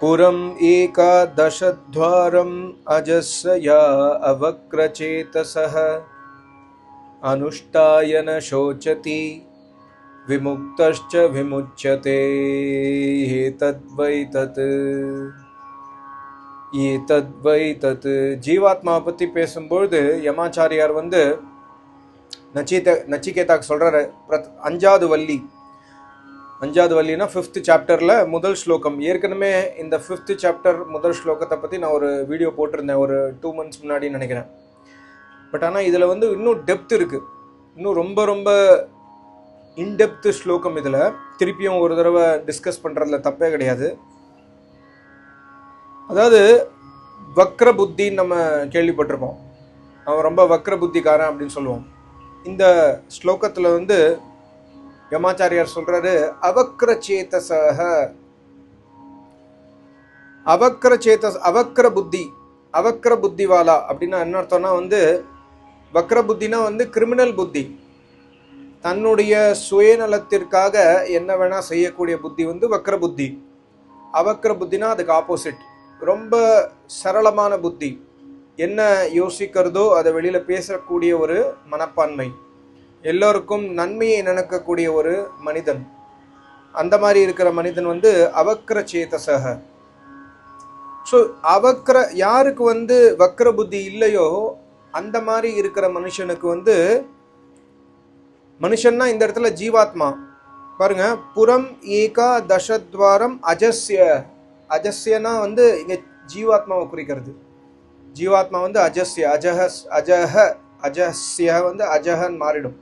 पुरम् एकादशद्वारम् अजस्य या अवक्रचेतसः अनुष्ठाय न शोचति विमुक्तश्च विमुच्यते एतद्वै तत् ஏதத்வை தத் ஜீவாத்மாவை பற்றி பேசும்பொழுது யமாச்சாரியார் வந்து நச்சித நச்சிகேதாக்கு சொல்கிறாரு பிரத் அஞ்சாவது வள்ளி அஞ்சாவது வள்ளினா ஃபிஃப்த் சாப்டரில் முதல் ஸ்லோகம். ஏற்கனவே இந்த ஃபிஃப்த் சாப்டர் முதல் ஸ்லோகத்தை பற்றி நான் ஒரு வீடியோ போட்டிருந்தேன். ஒரு டூ மந்த்ஸ் முன்னாடி நினைக்கிறேன். பட் ஆனால் இதில் வந்து இன்னும் டெப்த் இருக்குது இன்னும் ரொம்ப ரொம்ப இன்டெப்த் ஸ்லோகம் இதில். திருப்பியும் ஒரு தடவை டிஸ்கஸ் பண்ணுறதுல தப்பே கிடையாது. அதாவது வக்ர புத்தின்னு நம்ம கேள்விப்பட்டிருப்போம். அவன் ரொம்ப வக்ர புத்திக்காரன் அப்படின்னு சொல்லுவோம். இந்த ஸ்லோகத்தில் வந்து யமாச்சாரியார் சொல்றாரு அவக்ர சேத்தசக அவக்ர சேத்தஸ் அவக்ர புத்தி அவக்ர புத்திவாலா அப்படின்னா என்ன அர்த்தம்னா வந்து வக்ர புத்தினா வந்து கிரிமினல் புத்தி. தன்னுடைய சுயநலத்திற்காக என்ன வேணா செய்யக்கூடிய புத்தி வந்து வக்ர புத்தி அவக்ர புத்தினா அதுக்கு ஆப்போசிட் ரொம்ப சரளமான புத்தி. என்ன யோசிக்கிறதோ அதை வெளியில் பேசக்கூடிய ஒரு மனப்பான்மை. எல்லோருக்கும் நன்மையை நினைக்கக்கூடிய ஒரு மனிதன். அந்த மாதிரி இருக்கிற மனிதன் வந்து அவக்கிர சேதசக ஸோ அவக்கிர யாருக்கு வந்து வக்ர புத்தி இல்லையோ அந்த மாதிரி இருக்கிற மனுஷனுக்கு வந்து மனுஷன்னா இந்த இடத்துல ஜீவாத்மா. பாருங்க புறம் ஏகா தசத்வாரம் அஜஸ்ய. அஜஸ்யனா வந்து இங்கே ஜீவாத்மாவை குறிக்கிறது. ஜீவாத்மா வந்து அஜஸ்ய அஜஹஸ் அஜஹ அஜஸ்ய வந்து அஜஹன் மாறிடும்.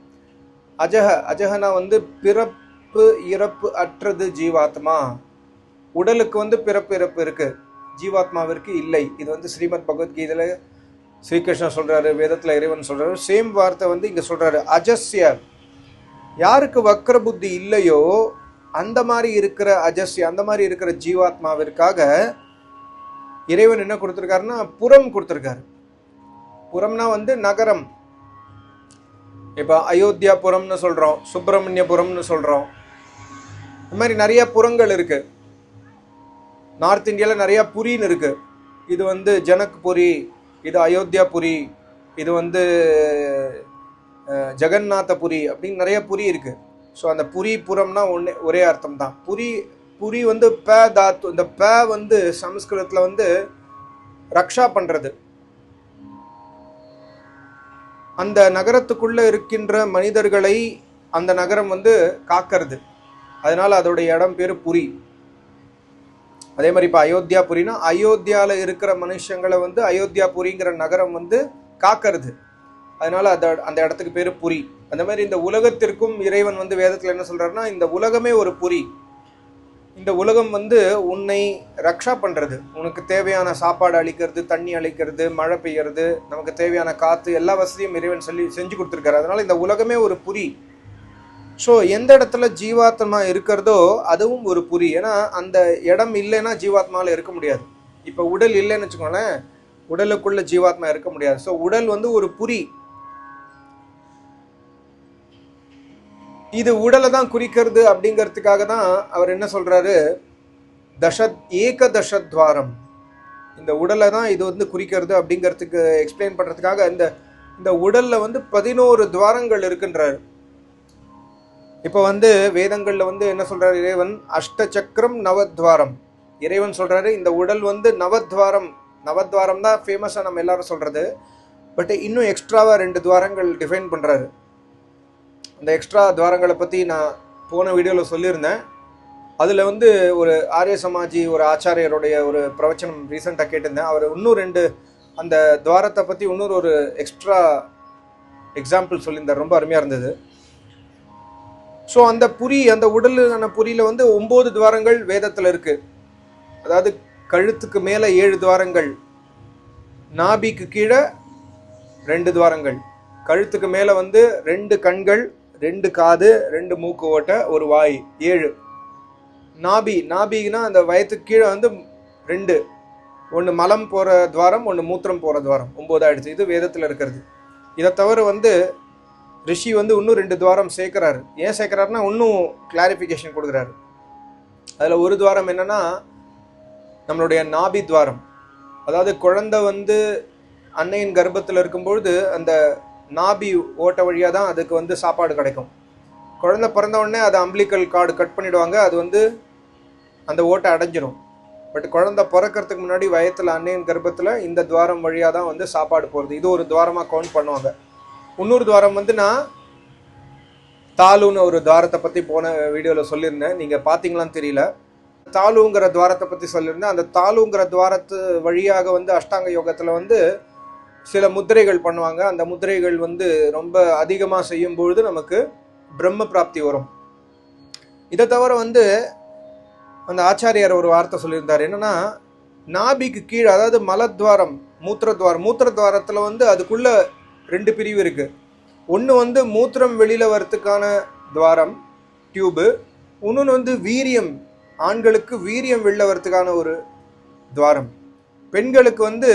அஜஹ அஜஹனா வந்து பிறப்பு இறப்பு அற்றது ஜீவாத்மா. உடலுக்கு வந்து பிறப்பு இறப்பு இருக்கு. ஜீவாத்மாவிற்கு இல்லை. இது வந்து ஸ்ரீமத் பகவத்கீதையில் ஸ்ரீகிருஷ்ணன் சொல்றாரு வேதத்தில் இறைவன் சொல்றாரு. சேம் வார்த்தை வந்து இங்க சொல்றாரு. அஜஸ்ய. யாருக்கு வக்ர புத்தி இல்லையோ அந்த மாதிரி இருக்கிற அஜஸ்ய அந்த மாதிரி இருக்கிற ஜீவாத்மாவிற்காக இறைவன் என்ன கொடுத்துருக்காருன்னா புறம் கொடுத்துருக்காரு. புறம்னா வந்து நகரம். இப்போ அயோத்தியாபுரம்னு சொல்கிறோம் சுப்பிரமணியபுரம்னு சொல்கிறோம் இந்த மாதிரி நிறைய புறங்கள் இருக்குது நார்த் இந்தியாவில் நிறையா புரின்னு இருக்குது இது வந்து ஜனக்புரி இது அயோத்தியாபுரி இது வந்து ஜெகநாத ஜெகநாதபுரி அப்படின்னு நிறைய புரி இருக்குது ஸோ அந்த புரி புறம்னா ஒன்று ஒரே அர்த்தம் தான். புரி புரி வந்து ப தாத்து இந்த ப வந்து சமஸ்கிருதத்தில் வந்து ரக்ஷா பண்ணுறது அந்த நகரத்துக்குள்ளே இருக்கின்ற மனிதர்களை அந்த நகரம் வந்து காக்கிறது. அதனால் அதோடைய இடம் பேர் புரி. அதே மாதிரி இப்போ அயோத்தியா புரினா அயோத்தியாவில் இருக்கிற மனுஷங்களை வந்து அயோத்தியா புரிங்கிற நகரம் வந்து காக்கிறது. அதனால் அந்த அந்த இடத்துக்கு பேர் புரி. அந்த மாதிரி இந்த உலகத்திற்கும் இறைவன் வந்து வேதத்தில் என்ன சொல்கிறாருன்னா இந்த உலகமே ஒரு புரி. இந்த உலகம் வந்து உன்னை ரக்ஷா பண்ணுறது உனக்கு தேவையான சாப்பாடு அளிக்கிறது தண்ணி அளிக்கிறது மழை பெய்யறது நமக்கு தேவையான காற்று எல்லா வசதியும் இறைவன் சொல்லி செஞ்சு கொடுத்துருக்காரு. அதனால் இந்த உலகமே ஒரு புரி. ஸோ எந்த இடத்துல ஜீவாத்மா இருக்கிறதோ அதுவும் ஒரு புரி. ஏன்னா அந்த இடம் இல்லைன்னா ஜீவாத்மாவில் இருக்க முடியாது. இப்போ உடல் இல்லைன்னு வச்சுக்கோங்களேன் உடலுக்குள்ள ஜீவாத்மா இருக்க முடியாது. ஸோ உடல் வந்து ஒரு புரி. இது உடலை தான் குறிக்கிறது அப்படிங்கிறதுக்காக தான் அவர் என்ன சொல்றாரு? தசத் ஏக தசத்வாரம் இந்த உடலை தான் இது வந்து குறிக்கிறது அப்படிங்கிறதுக்கு எக்ஸ்பிளைன் பண்றதுக்காக இந்த இந்த உடல்ல வந்து பதினோரு துவாரங்கள் இருக்குன்றாரு. இப்போ வந்து வேதங்கள்ல வந்து என்ன சொல்றாரு இறைவன்? அஷ்ட சக்கரம் நவத்வாரம். இறைவன் சொல்றாரு இந்த உடல் வந்து நவத்வாரம். நவத்வாரம் தான் ஃபேமஸாக நம்ம எல்லாரும் சொல்றது. பட் இன்னும் எக்ஸ்ட்ராவா ரெண்டு துவாரங்கள் டிஃபைன் பண்றாரு. அந்த எக்ஸ்ட்ரா துவாரங்களை பற்றி நான் போன வீடியோவில் சொல்லியிருந்தேன். அதில் வந்து ஒரு ஆரிய சமாஜி ஒரு ஆச்சாரியருடைய ஒரு பிரவச்சனம் ரீசெண்டாக கேட்டிருந்தேன். அவர் இன்னும் ரெண்டு அந்த துவாரத்தை பற்றி இன்னொரு ஒரு எக்ஸ்ட்ரா எக்ஸாம்பிள் சொல்லியிருந்தார். ரொம்ப அருமையாக இருந்தது. ஸோ அந்த புரி அந்த உடலான புரியில் வந்து ஒம்பது துவாரங்கள் வேதத்தில் இருக்குது அதாவது கழுத்துக்கு மேலே ஏழு துவாரங்கள் நாபிக்கு கீழே ரெண்டு துவாரங்கள் கழுத்துக்கு மேலே வந்து ரெண்டு கண்கள் ரெண்டு காது ரெண்டு மூக்கு ஓட்டை ஒரு வாய் ஏழு. நாபி நாபின்னா அந்த வயத்துக்கு கீழே வந்து ரெண்டு. ஒன்று மலம் போகிற துவாரம் ஒன்று மூத்திரம் போகிற துவாரம். ஒம்பது ஆயிடுச்சு. இது வேதத்தில் இருக்கிறது. இதை தவிர வந்து ரிஷி வந்து இன்னும் ரெண்டு துவாரம் சேர்க்குறாரு. ஏன் சேர்க்குறாருன்னா இன்னும் கிளாரிஃபிகேஷன் கொடுக்குறாரு. அதில் ஒரு துவாரம் என்னன்னா நம்மளுடைய நாபி துவாரம். அதாவது குழந்தை வந்து அன்னையின் கர்ப்பத்தில் இருக்கும்பொழுது அந்த நாபி ஓட்ட வழியாக தான் அதுக்கு வந்து சாப்பாடு கிடைக்கும். குழந்தை பிறந்த உடனே அது அம்பிளிக்கல் கார்டு கட் பண்ணிவிடுவாங்க அது வந்து அந்த ஓட்டை அடைஞ்சிரும். பட் குழந்தை பிறக்கறதுக்கு முன்னாடி வயத்தில் அன்னையின் கர்ப்பத்தில் இந்த துவாரம் வழியாக தான் வந்து சாப்பாடு போகிறது இது ஒரு துவாரமாக கவுண்ட் பண்ணுவாங்க. இன்னொரு துவாரம் வந்து நான் தாலுன்னு ஒரு துவாரத்தை பற்றி போன வீடியோவில் சொல்லியிருந்தேன். நீங்கள் பார்த்தீங்களான்னு தெரியல. தாலுங்கிற துவாரத்தை பற்றி சொல்லியிருந்தேன். அந்த தாலுங்கிற துவாரத்து வழியாக வந்து அஷ்டாங்க யோகத்தில் வந்து சில முத்திரைகள் பண்ணுவாங்க. அந்த முத்திரைகள் வந்து ரொம்ப அதிகமாக செய்யும் பொழுது நமக்கு பிரம்ம பிராப்தி வரும். இதை தவிர வந்து அந்த ஆச்சாரியார் ஒரு வார்த்தை சொல்லியிருந்தார். என்னன்னா நாபிக்கு கீழே அதாவது மலத்வாரம் மூத்திரத்வாரம் மூத்திரத்வாரத்தில் வந்து அதுக்குள்ள ரெண்டு பிரிவு இருக்கு. ஒன்று வந்து மூத்திரம் வெளியில் வரத்துக்கான துவாரம் டியூபு. இன்னொன்று வந்து வீரியம் ஆண்களுக்கு வீரியம் வெளில வரத்துக்கான ஒரு துவாரம். பெண்களுக்கு வந்து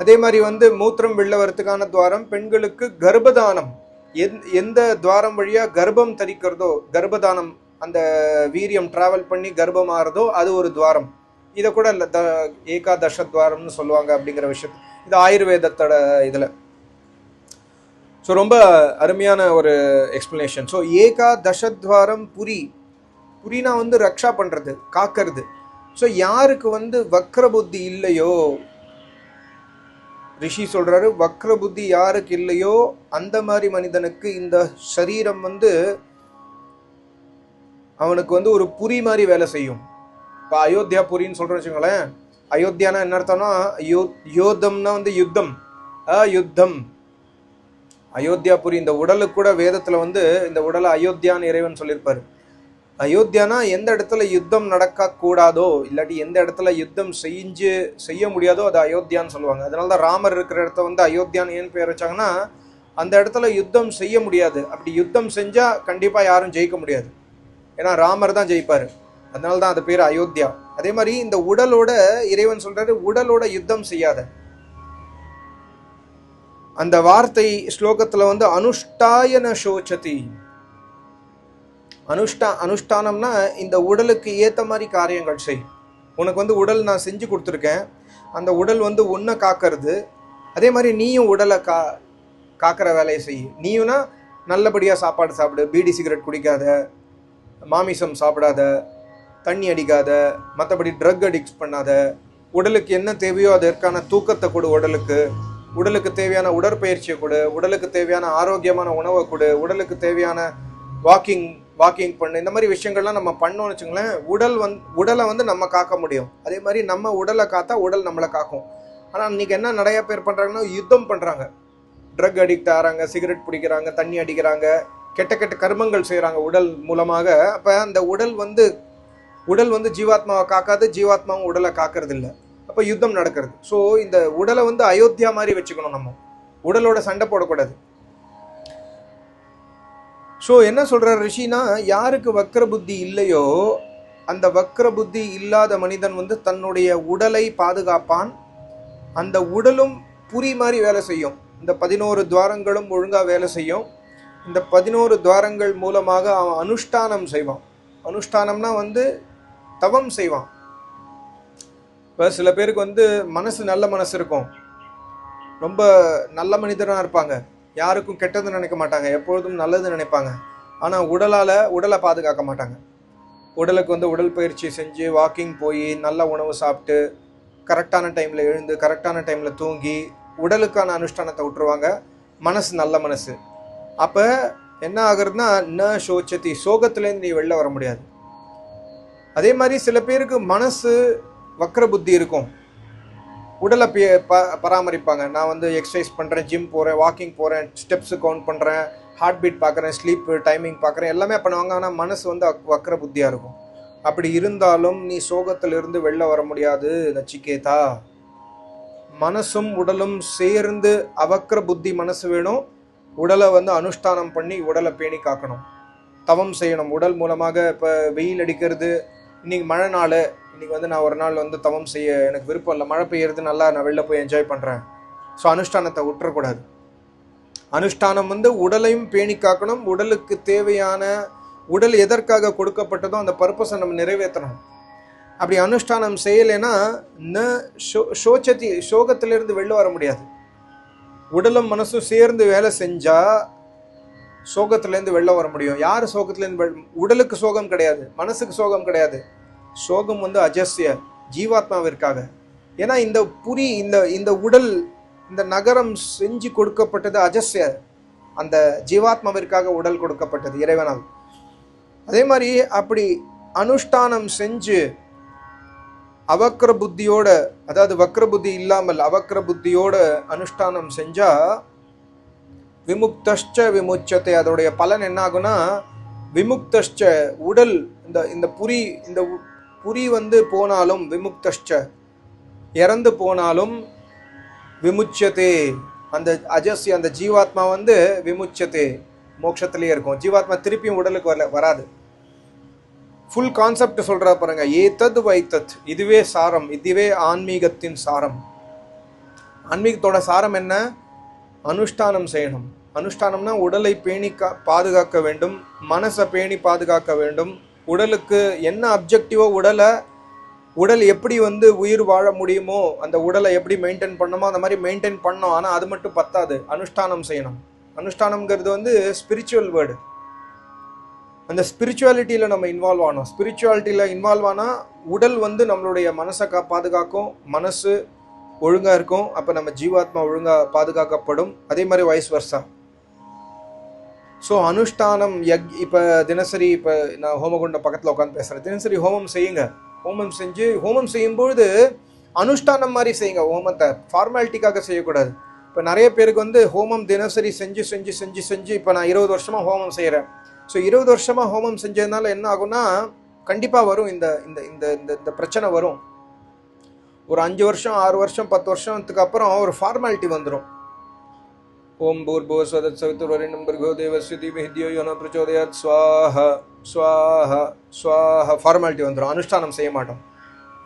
அதே மாதிரி வந்து மூத்திரம் வெளில வரத்துக்கான துவாரம் பெண்களுக்கு கர்ப்பதானம். எந் எந்த துவாரம் வழியாக கர்ப்பம் தரிக்கிறதோ கர்ப்பதானம் அந்த வீரியம் ட்ராவல் பண்ணி கர்ப்பமாகிறதோ அது ஒரு துவாரம். இதை கூட இல்லை த ஏகாதச துவாரம்னு சொல்லுவாங்க அப்படிங்கிற விஷயத்து. இது ஆயுர்வேதத்தோட இதில். ஸோ ரொம்ப அருமையான ஒரு எக்ஸ்பிளனேஷன் ஸோ ஏகா தசத்வாரம் புரி. புரினா வந்து ரக்ஷா பண்ணுறது காக்கிறது. ஸோ யாருக்கு வந்து வக்ர புத்தி இல்லையோ ரிஷி சொல்கிறாரு வக்ர புத்தி யாருக்கு இல்லையோ அந்த மாதிரி மனிதனுக்கு இந்த சரீரம் வந்து அவனுக்கு வந்து ஒரு புரி மாதிரி வேலை செய்யும். இப்போ அயோத்தியா புரின்னு சொல்கிறேன் வச்சுக்கோங்களேன். அயோத்தியானா என்ன அர்த்தம்னா யோ யோதம்னா வந்து யுத்தம். யுத்தம் அயோத்தியா புரி இந்த உடலுக்கு கூட வேதத்தில் வந்து இந்த உடலை அயோத்தியான்னு இறைவன் சொல்லியிருப்பார். அயோத்தியானா எந்த இடத்துல யுத்தம் நடக்கக்கூடாதோ இல்லாட்டி எந்த இடத்துல யுத்தம் செஞ்சு செய்ய முடியாதோ அது அயோத்தியான்னு சொல்லுவாங்க. அதனால தான் ராமர் இருக்கிற இடத்த வந்து அயோத்தியான்னு ஏன் பேர் வச்சாங்கன்னா அந்த இடத்துல யுத்தம் செய்ய முடியாது. அப்படி யுத்தம் செஞ்சால் கண்டிப்பாக யாரும் ஜெயிக்க முடியாது. ஏன்னா ராமர் தான் ஜெயிப்பார். அதனால தான் அது பேர் அயோத்தியா. அதே மாதிரி இந்த உடலோட இறைவன் சொல்கிறாரு உடலோட யுத்தம் செய்யாத. அந்த வார்த்தை ஸ்லோகத்தில் வந்து அனுஷ்டாயன சோச்சதி. அனுஷ்டா அனுஷ்டானம்னா இந்த உடலுக்கு ஏற்ற மாதிரி காரியங்கள் செய். உனக்கு வந்து உடல் நான் செஞ்சு கொடுத்துருக்கேன். அந்த உடல் வந்து உன்னை காக்கிறது. அதே மாதிரி நீயும் உடலை கா காக்கிற வேலையை செய். நீயும்னா நல்லபடியாக சாப்பாடு சாப்பிடு. பீடி சிகரெட் குடிக்காத. மாமிசம் சாப்பிடாத. தண்ணி அடிக்காத. மற்றபடி ட்ரக் அடிக்ட் பண்ணாத. உடலுக்கு என்ன தேவையோ அதற்கான தூக்கத்தை கொடு உடலுக்கு. உடலுக்கு தேவையான உடற்பயிற்சியை கொடு. உடலுக்கு தேவையான ஆரோக்கியமான உணவை கொடு. உடலுக்கு தேவையான வாக்கிங் வாக்கிங் பண்ணு இந்த மாதிரி விஷயங்கள்லாம் நம்ம பண்ணோம்னு வச்சுங்களேன் உடல் வந் உடலை வந்து நம்ம காக்க முடியும். அதே மாதிரி நம்ம உடலை காத்தா உடல் நம்மளை காக்கும். ஆனால் இன்னைக்கு என்ன நிறைய பேர் பண்ணுறாங்கன்னா யுத்தம் பண்ணுறாங்க ட்ரக் அடிக்ட் ஆகிறாங்க சிகரெட் பிடிக்கிறாங்க தண்ணி அடிக்கிறாங்க கெட்ட கெட்ட கர்மங்கள் செய்கிறாங்க உடல் மூலமாக. அப்போ அந்த உடல் வந்து உடல் வந்து ஜீவாத்மாவை காக்காது ஜீவாத்மாவும் உடலை காக்கிறது இல்லை அப்போ யுத்தம் நடக்கிறது. ஸோ இந்த உடலை வந்து அயோத்தியா மாதிரி வச்சுக்கணும் நம்ம. உடலோட சண்டை போடக்கூடாது. ஸோ என்ன சொல்கிற ரிஷினா யாருக்கு வக்ர புத்தி இல்லையோ அந்த வக்ர புத்தி இல்லாத மனிதன் வந்து தன்னுடைய உடலை பாதுகாப்பான். அந்த உடலும் புரி மாதிரி வேலை செய்யும். இந்த பதினோரு துவாரங்களும் ஒழுங்காக வேலை செய்யும். இந்த பதினோரு துவாரங்கள் மூலமாக அவன் அனுஷ்டானம் செய்வான். அனுஷ்டானம்னா வந்து தவம் செய்வான். இப்போ சில பேருக்கு வந்து மனசு நல்ல மனசு இருக்கும். ரொம்ப நல்ல மனிதனாக இருப்பாங்க. யாருக்கும் கெட்டது நினைக்க மாட்டாங்க. எப்பொழுதும் நல்லது நினைப்பாங்க. ஆனால் உடலால் உடலை பாதுகாக்க மாட்டாங்க. உடலுக்கு வந்து உடல் பயிற்சி செஞ்சு வாக்கிங் போய் நல்ல உணவு சாப்பிட்டு கரெக்டான டைமில் எழுந்து கரெக்டான டைமில் தூங்கி உடலுக்கான அனுஷ்டானத்தை விட்டுருவாங்க. மனசு நல்ல மனசு. அப்போ என்ன ஆகுறதுன்னா ந சோச்சதி சோகத்துலேருந்து நீ வெளில வர முடியாது. அதே மாதிரி சில பேருக்கு மனசு வக்ர புத்தி இருக்கும். உடலை பி ப பராமரிப்பாங்க. நான் வந்து எக்ஸசைஸ் பண்ணுறேன் ஜிம் போகிறேன் வாக்கிங் போகிறேன் ஸ்டெப்ஸு கவுண்ட் பண்ணுறேன் ஹார்ட் பீட் பார்க்குறேன் ஸ்லீப்பு டைமிங் பார்க்குறேன் எல்லாமே பண்ணுவாங்க. ஆனால் மனசு வந்து அக்- புத்தியாக இருக்கும். அப்படி இருந்தாலும் நீ சோகத்திலிருந்து வெளில வர முடியாது நச்சிகேதா. மனசும் உடலும் சேர்ந்து அவக்கிர புத்தி மனசு வேணும். உடலை வந்து அனுஷ்டானம் பண்ணி உடலை பேணி காக்கணும். தவம் செய்யணும். உடல் மூலமாக இப்போ வெயில் அடிக்கிறது இன்னைக்கு மழை நாள் இன்னைக்கு வந்து நான் ஒரு நாள் வந்து தவம் செய்ய எனக்கு விருப்பம் இல்லை. மழை பெய்யறது நல்லா நான் வெளில போய் என்ஜாய் பண்ணுறேன் ஸோ அனுஷ்டானத்தை விட்டுறக்கூடாது. அனுஷ்டானம் வந்து உடலையும் பேணி காக்கணும். உடலுக்கு தேவையான உடல் எதற்காக கொடுக்கப்பட்டதோ அந்த பர்பஸை நம்ம நிறைவேற்றணும். அப்படி அனுஷ்டானம் செய்யலைன்னா ந ஷோ சோச்சத்தி சோகத்திலிருந்து வெளில வர முடியாது. உடலும் மனசும் சேர்ந்து வேலை செஞ்சால் சோகத்துலேருந்து வெளில வர முடியும். யார் சோகத்துலேருந்து உடலுக்கு சோகம் கிடையாது. மனசுக்கு சோகம் கிடையாது. சோகம் வந்து அஜஸ்ய ஜீவாத்மாவிற்காக. ஏன்னா இந்த புரி இந்த இந்த உடல் இந்த நகரம் செஞ்சு கொடுக்கப்பட்டது அஜஸ்ய. அந்த ஜீவாத்மாவிற்காக உடல் கொடுக்கப்பட்டது இறைவனால். அதே மாதிரி அப்படி அனுஷ்டானம் செஞ்சு அவக்கிர புத்தியோட அதாவது வக்ர புத்தி இல்லாமல் அவக்கிர புத்தியோட அனுஷ்டானம் செஞ்சால் விமுக்தஷ்ட விமுச்சத்தை அதோடைய பலன் என்ன ஆகும்னா விமுக்தஷ்ட உடல் இந்த இந்த புரி இந்த உ- புரி வந்து போனாலும் விமுக்தஷ்ட இறந்து போனாலும் விமுச்சதே. அந்த அஜஸ்ய அந்த ஜீவாத்மா வந்து விமுச்சதே. மோட்சத்திலே இருக்கும். ஜீவாத்மா திருப்பியும் உடலுக்கு வரல வராது. ஃபுல் கான்செப்ட் சொல்கிறா பாருங்க. ஏதத் வைத்தத். இதுவே சாரம். இதுவே ஆன்மீகத்தின் சாரம். ஆன்மீகத்தோட சாரம் என்ன? அனுஷ்டானம் செய்யணும். அனுஷ்டானம்னா உடலை பேணி கா பாதுகாக்க வேண்டும். மனசை பேணி பாதுகாக்க வேண்டும். உடலுக்கு என்ன அப்ஜெக்டிவோ உடலை உடல் எப்படி வந்து உயிர் வாழ முடியுமோ அந்த உடலை எப்படி மெயின்டைன் பண்ணணுமோ அந்த மாதிரி மெயின்டைன் பண்ணோம் ஆனால் அது மட்டும் பத்தாது. அனுஷ்டானம் செய்யணும். அனுஷ்டானம்ங்கிறது வந்து ஸ்பிரிச்சுவல் வேர்டு அந்த ஸ்பிரிச்சுவாலிட்டியில் நம்ம இன்வால்வ் ஆனோம் ஸ்பிரிச்சுவாலிட்டியில் இன்வால்வ் ஆனால் உடல் வந்து நம்மளுடைய மனசை கா பாதுகாக்கும். மனசு ஒழுங்காக இருக்கும். அப்போ நம்ம ஜீவாத்மா ஒழுங்காக பாதுகாக்கப்படும். அதே மாதிரி வயசு வருஷம் ஸோ அனுஷ்டானம் யக் இப்போ தினசரி இப்போ நான் ஹோமகுண்டம் பக்கத்தில் உட்காந்து பேசுகிறேன் தினசரி ஹோமம் செய்யுங்க. ஹோமம் செஞ்சு ஹோமம் செய்யும்பொழுது அனுஷ்டானம் மாதிரி செய்யுங்க. ஹோமத்தை ஃபார்மாலிட்டிக்காக செய்யக்கூடாது. இப்போ நிறைய பேருக்கு வந்து ஹோமம் தினசரி செஞ்சு செஞ்சு செஞ்சு செஞ்சு இப்போ நான் இருபது வருஷமாக ஹோமம் செய்கிறேன் ஸோ இருபது வருஷமாக ஹோமம் செஞ்சதுனால என்ன ஆகும்னா கண்டிப்பாக வரும் இந்த இந்த இந்த இந்த இந்த பிரச்சனை வரும். ஒரு அஞ்சு வருஷம் ஆறு வருஷம் பத்து வருஷத்துக்கு அப்புறம் ஒரு ஃபார்மாலிட்டி வந்துடும் ஓம் பூர்போ சதத் சவித்துர்வரிணம் பிருகோ தேவஸ்ய தீமஹி தியோ யோன பிரச்சோதயாத். ஸ்வாஹ ஸ்வாஹ ஸ்வாஹ. ஃபார்மாலிட்டி வந்துடும் அனுஷ்டானம் செய்ய மாட்டோம்.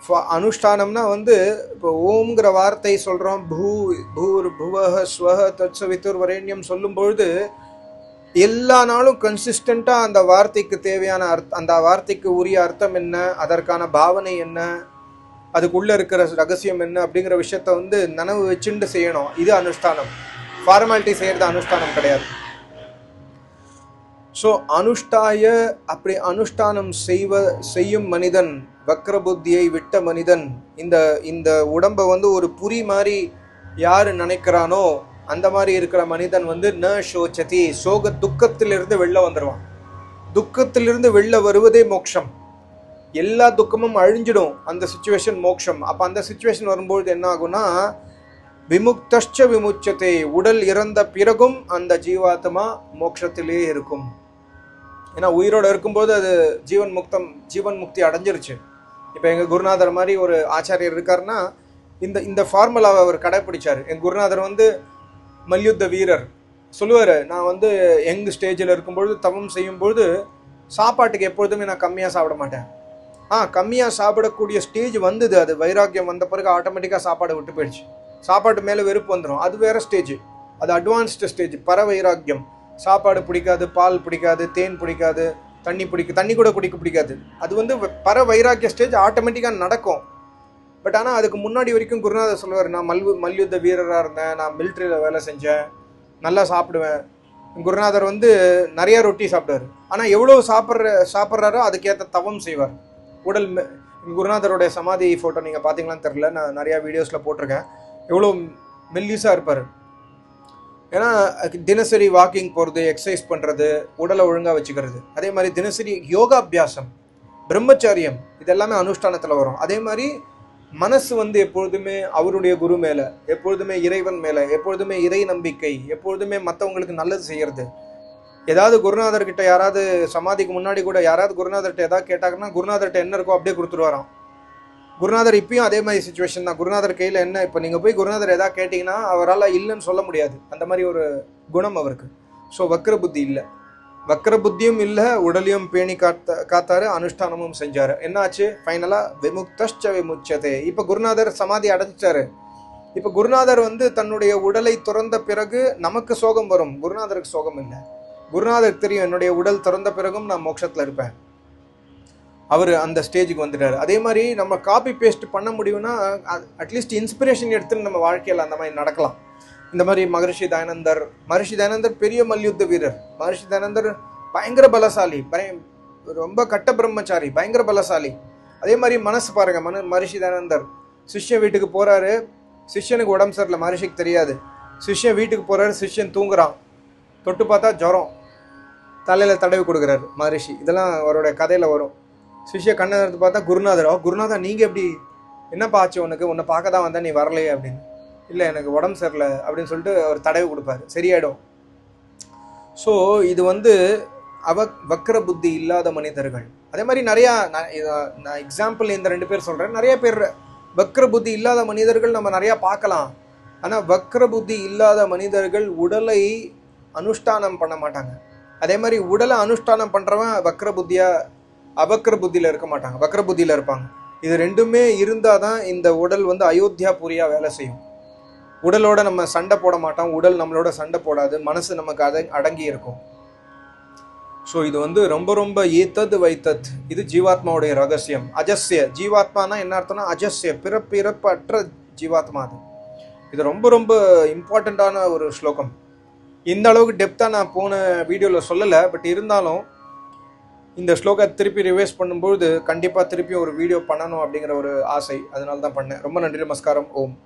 ஃப- அனுஷ்டானம்னா வந்து இப்போ ஓம்ங்கிற வார்த்தை சொல்கிறோம் பூ பூர் புவஹ ஸ்வஹ தத்சவித்துர் வரேண்யம் சொல்லும் பொழுது எல்லா நாளும் கன்சிஸ்டண்ட்டாக அந்த வார்த்தைக்கு தேவையான அர்த் அந்த வார்த்தைக்கு உரிய அர்த்தம் என்ன? அதற்கான பாவனை என்ன? அதுக்குள்ளே இருக்கிற ரகசியம் என்ன? அப்படிங்கிற விஷயத்த வந்து நனவு வச்சுண்டு செய்யணும். இது அனுஷ்டானம். ஃபார்மாலிட்டி செய்கிறது அனுஷ்டானம் கிடையாது. ஸோ அனுஷ்டாய அப்படி அனுஷ்டானம் செய்வ செய்யும் மனிதன் வக்ர புத்தியை விட்ட மனிதன் இந்த இந்த உடம்பை வந்து ஒரு புரி மாதிரி யார் நினைக்கிறானோ அந்த மாதிரி இருக்கிற மனிதன் வந்து ந சோச்சதி சோக துக்கத்திலிருந்து வெளில வந்துடுவான் துக்கத்திலிருந்து வெளில வருவதே மோட்சம் எல்லா துக்கமும் அழிஞ்சிடும் அந்த சுச்சுவேஷன் மோட்சம் அப்போ அந்த சுச்சுவேஷன் வரும்பொழுது என்ன ஆகும்னா விமுக்தஷ்ச விமுச்சத்தை உடல் இறந்த பிறகும் அந்த ஜீவாத்மா மோட்சத்திலே இருக்கும். ஏன்னா உயிரோடு இருக்கும்போது அது ஜீவன் முக்தம் ஜீவன் முக்தி அடைஞ்சிருச்சு. இப்போ எங்கள் குருநாதர் மாதிரி ஒரு ஆச்சாரியர் இருக்காருன்னா இந்த இந்த ஃபார்முலாவை அவர் கடைப்பிடிச்சார். எங்கள் குருநாதர் வந்து மல்யுத்த வீரர். சொல்லுவார் நான் வந்து யங் ஸ்டேஜில் இருக்கும்பொழுது தவம் செய்யும்பொழுது சாப்பாட்டுக்கு எப்பொழுதுமே நான் கம்மியாக சாப்பிட மாட்டேன். ஆ கம்மியாக சாப்பிடக்கூடிய ஸ்டேஜ் வந்தது. அது வைராக்கியம் வந்த பிறகு ஆட்டோமேட்டிக்காக சாப்பாடு விட்டு போயிடுச்சு. சாப்பாட்டு மேலே வெறுப்பு வந்துடும் அது வேற ஸ்டேஜ் அது அட்வான்ஸ்டு ஸ்டேஜ் பர வைராக்கியம். சாப்பாடு பிடிக்காது பால் பிடிக்காது தேன் பிடிக்காது தண்ணி பிடிக்கும் தண்ணி கூட குடிக்க பிடிக்காது. அது வந்து பர வைராக்கிய ஸ்டேஜ் ஆட்டோமேட்டிக்காக நடக்கும். பட் ஆனால் அதுக்கு முன்னாடி வரைக்கும் குருநாதர் சொல்லுவார் நான் மல்வு மல்யுத்த வீரராக இருந்தேன். நான் மிலிட்ரியில் வேலை செஞ்சேன். நல்லா சாப்பிடுவேன். குருநாதர் வந்து நிறைய ரொட்டி சாப்பிடுவார் ஆனால் எவ்வளோ சாப்பிட்ற சாப்பிட்றாரோ அதுக்கேற்ற தவம் செய்வார். உடல் குருநாதருடைய சமாதி ஃபோட்டோ நீங்கள் பார்த்தீங்களான்னு தெரில நான் நிறையா வீடியோஸில் போட்டிருக்கேன். எவ்வளோ மெல்லியூஸாக இருப்பார். ஏன்னா தினசரி வாக்கிங் போகிறது எக்ஸசைஸ் பண்ணுறது உடலை ஒழுங்காக வச்சுக்கிறது. அதே மாதிரி தினசரி யோகாபியாசம் பிரம்மச்சாரியம் இதெல்லாமே அனுஷ்டானத்தில் வரும். அதே மாதிரி மனசு வந்து எப்பொழுதுமே அவருடைய குரு மேலே எப்பொழுதுமே இறைவன் மேலே எப்பொழுதுமே இறை நம்பிக்கை எப்பொழுதுமே மற்றவங்களுக்கு நல்லது செய்கிறது ஏதாவது குருநாதர்கிட்ட யாராவது சமாதிக்கு முன்னாடி கூட யாராவது குருநாதர்கிட்ட ஏதாவது கேட்டாங்கன்னா குருநாதர்கிட்ட என்ன இருக்கோ அப்படியே கொடுத்துருவாராம் குருநாதர் இப்பயும் அதே மாதிரி சுச்சுவேஷன் தான். குருநாதர் கையில் என்ன இப்போ நீங்கள் போய் குருநாதர் எதாவது கேட்டிங்கன்னா அவரால் இல்லைன்னு சொல்ல முடியாது. அந்த மாதிரி ஒரு குணம் அவருக்கு. ஸோ வக்ர புத்தி இல்லை. வக்ர புத்தியும் இல்லை உடலையும் பேணி காத்த காத்தாரு அனுஷ்டானமும் செஞ்சார். என்னாச்சு? ஃபைனலாக விமுக்தஷ்ட விமுச்சதே. இப்போ குருநாதர் சமாதி அடைஞ்சிட்டாரு. இப்போ குருநாதர் வந்து தன்னுடைய உடலை துறந்த பிறகு நமக்கு சோகம் வரும். குருநாதருக்கு சோகம் இல்லை. குருநாதருக்கு தெரியும் என்னுடைய உடல் திறந்த பிறகும் நான் மோட்சத்தில் இருப்பேன். அவர் அந்த ஸ்டேஜுக்கு வந்துட்டார். அதே மாதிரி நம்ம காப்பி பேஸ்ட் பண்ண முடியும்னா அட்லீஸ்ட் இன்ஸ்பிரேஷன் எடுத்துன்னு நம்ம வாழ்க்கையில் அந்த மாதிரி நடக்கலாம். இந்த மாதிரி மகரிஷி தயானந்தர் மகரிஷி தயானந்தர் பெரிய மல்யுத்த வீரர். மகரிஷி தயானந்தர் பயங்கர பலசாலி பய ரொம்ப கட்ட பிரம்மச்சாரி பயங்கர பலசாலி. அதே மாதிரி மனசு பாருங்கள் மன மகரிஷி தயானந்தர். சிஷ்யன் வீட்டுக்கு போகிறாரு சிஷ்யனுக்கு உடம்பு சரியில்லை மகரிஷிக்கு தெரியாது. சிஷ்யன் வீட்டுக்கு போகிறாரு சிஷ்யன் தூங்குறான். தொட்டு பார்த்தா ஜுரம். தலையில் தடவி கொடுக்குறாரு மகரிஷி. இதெல்லாம் அவரோட கதையில் வரும். சிஷ்ய கண்ணை பார்த்தா குருநாதர்? ஓ குருநாதா நீங்கள் எப்படி என்னப்பா ஆச்சு உனக்கு? உன்னை பார்க்க தான் வந்தால் நீ வரலையே அப்படின்னு. இல்லை எனக்கு உடம்பு சரியில்லை அப்படின்னு சொல்லிட்டு அவர் தடவை கொடுப்பாரு. சரியாயிடும். ஸோ இது வந்து அவ வக்ர புத்தி இல்லாத மனிதர்கள். அதே மாதிரி நிறையா நான் எக்ஸாம்பிள் இந்த ரெண்டு பேர் சொல்கிறேன் நிறைய பேர் வக்ர புத்தி இல்லாத மனிதர்கள் நம்ம நிறையா பார்க்கலாம். ஆனால் வக்ர புத்தி இல்லாத மனிதர்கள் உடலை அனுஷ்டானம் பண்ண மாட்டாங்க. அதே மாதிரி உடலை அனுஷ்டானம் பண்ணுறவன் வக்ர புத்தியாக அபக்ர புத்தியில் இருக்க மாட்டாங்க. வக்ர புத்தியில் இருப்பாங்க. இது ரெண்டுமே இருந்தால் தான் இந்த உடல் வந்து அயோத்தியா பூரியா வேலை செய்யும். உடலோட நம்ம சண்டை போட மாட்டோம். உடல் நம்மளோட சண்டை போடாது. மனசு நமக்கு அட அடங்கி இருக்கும். ஸோ இது வந்து ரொம்ப ரொம்ப ஏத்தது வைத்தத். இது ஜீவாத்மாவுடைய ரகசியம். அஜஸ்ய. ஜீவாத்மானா என்ன அர்த்தம்னா அஜஸ்ய. பிறப்பு இறப்பு அற்ற ஜீவாத்மா அது. இது ரொம்ப ரொம்ப இம்பார்ட்டண்ட்டான ஒரு ஸ்லோகம். இந்த அளவுக்கு டெப்த்தாக நான் போன வீடியோவில் சொல்லலை. பட் இருந்தாலும் இந்த ஸ்லோகத்தை திருப்பி ரிவைஸ் பண்ணும்போது கண்டிப்பாக திருப்பி ஒரு வீடியோ பண்ணணும் அப்படிங்கிற ஒரு ஆசை. அதனால தான் பண்ணேன். ரொம்ப நன்றி நமஸ்காரம். ஓம்.